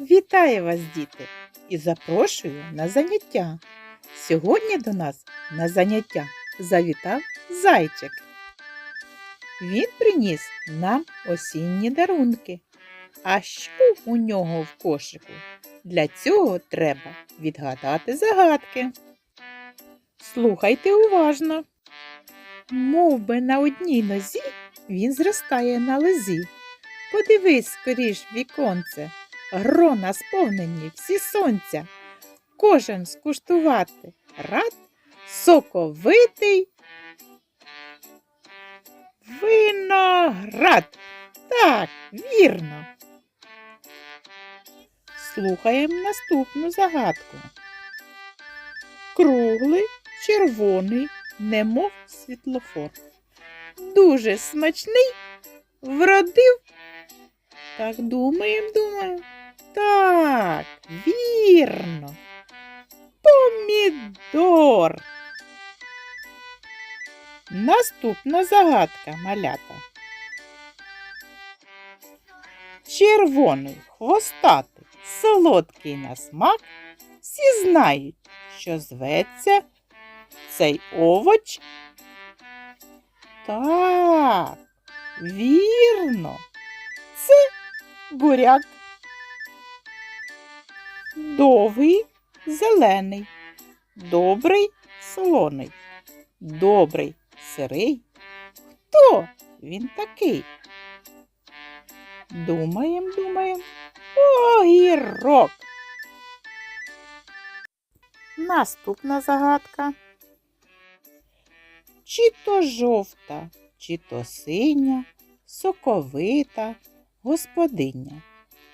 Вітаю вас, діти, і запрошую на заняття. Сьогодні до нас на заняття завітав зайчик. Він приніс нам осінні дарунки. А що у нього в кошику? Для цього треба відгадати загадки. Слухайте уважно. Мов би на одній нозі він зростає на лозі. Подивись скоріш віконце, грона сповнені всі сонця. Кожен скуштувати рад, соковитий виноград. Так, вірно. Слухаємо наступну загадку. Круглий, червоний, немов світлофор. Дуже смачний, вродив. Так думаємо, думаємо. Так, вірно. Помідор. Наступна загадка, малята. Червоний, хвостатий, солодкий на смак. Всі знають, що зветься цей овоч. Так, вірно. Це буряк. Довгий, зелений, добрий, солоний, добрий, сирий. Хто він такий? Думаєм, думаєм. Огірок. Наступна загадка. Чи то жовта, чи то синя, соковита господиня,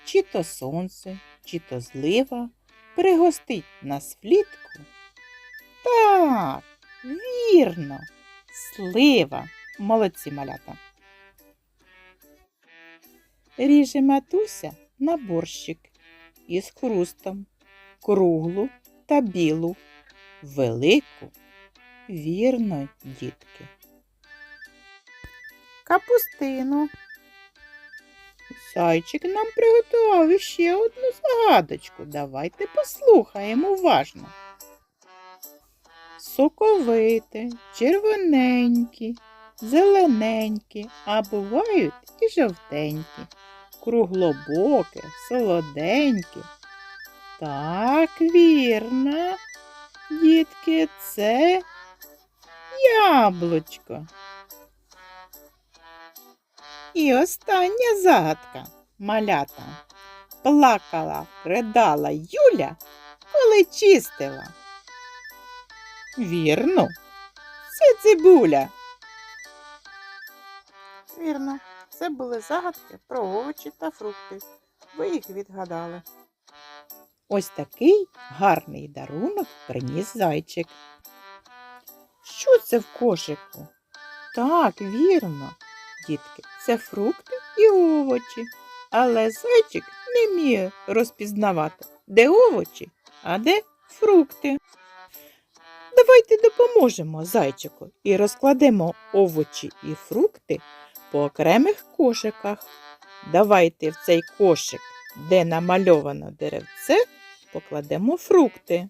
чи то сонце, чи то злива пригостить нас влітку? Так, вірно, слива. Молодці малята. Ріже матуся на борщик із хрустом, круглу та білу, велику, вірно, дітки. Капустину. Зайчик нам приготував іще одну загадочку. Давайте послухаємо уважно. Соковите, червоненькі, зелененькі, а бувають і жовтенькі, круглобоке, солоденьке. Так, вірно, дітки, це яблучко. І остання загадка, малята. Плакала, ридала Юля, коли чистила. Вірно, це цибуля. Вірно, це були загадки про овочі та фрукти. Ви їх відгадали. Ось такий гарний дарунок приніс зайчик. Що це в кошику? Так, вірно, дітки, це фрукти і овочі. Але зайчик не вміє розпізнавати, де овочі, а де фрукти. Давайте допоможемо зайчику і розкладемо овочі і фрукти по окремих кошиках. Давайте в цей кошик, де намальовано деревце, покладемо фрукти.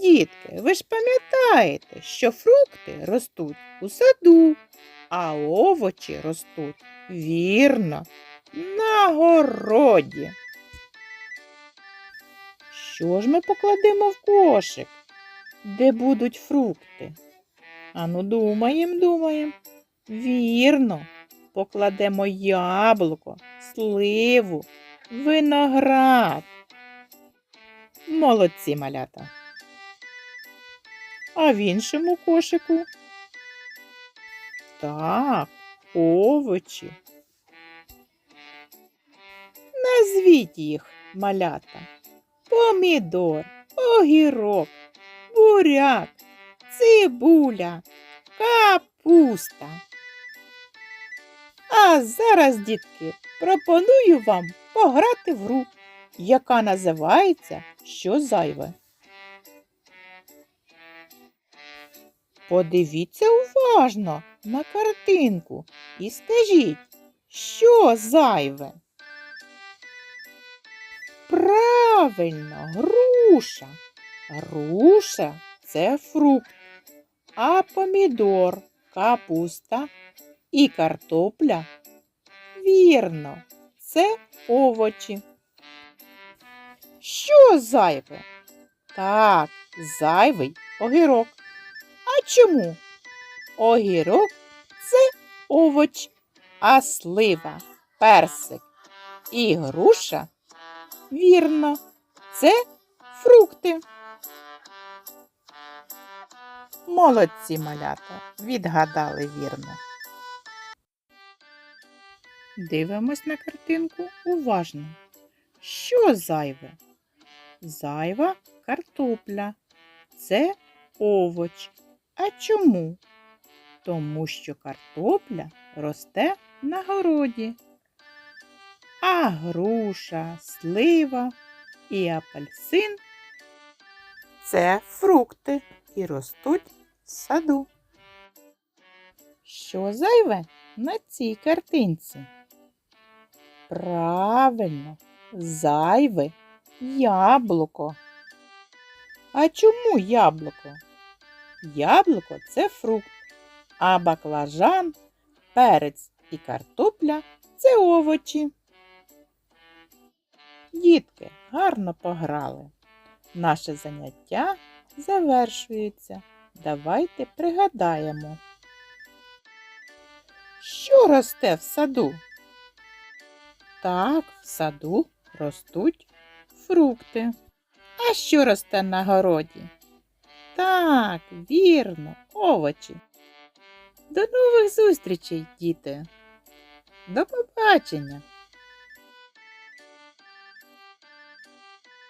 Дітки, ви ж пам'ятаєте, що фрукти ростуть у саду, а овочі ростуть вірно на городі. Що ж ми покладемо в кошик, де будуть фрукти? Ану, думаєм, думаєм. Вірно, покладемо яблуко, сливу, виноград. Молодці малята. А в іншому кошику? Так, овочі. Назвіть їх, малята. Помідор, огірок, буряк, цибуля, капуста. А зараз, дітки, пропоную вам пограти в гру, яка називається Що зайве. Подивіться уважно на картинку і скажіть, що зайве? Правильно, груша. Груша це фрукт, а помідор, капуста і картопля. Вірно, це овочі. Що зайве? Так, зайвий огірок. Чому? Огірок це овоч, а слива, персик і груша. Вірно, це фрукти. Молодці малята, відгадали вірно. Дивимось на картинку уважно. Що зайве? Зайва картопля. Це овоч. А чому? Тому що картопля росте на городі. А груша, слива і апельсин це фрукти і ростуть в саду. Що зайве на цій картинці? Правильно, зайве яблуко. А чому яблуко? Яблуко це фрукт, а баклажан, перець і картопля це овочі. Дітки гарно пограли. Наше заняття завершується. Давайте пригадаємо. Що росте в саду? Так, в саду ростуть фрукти. А що росте на городі? Так, вірно, овочі. До нових зустрічей, діти. До побачення!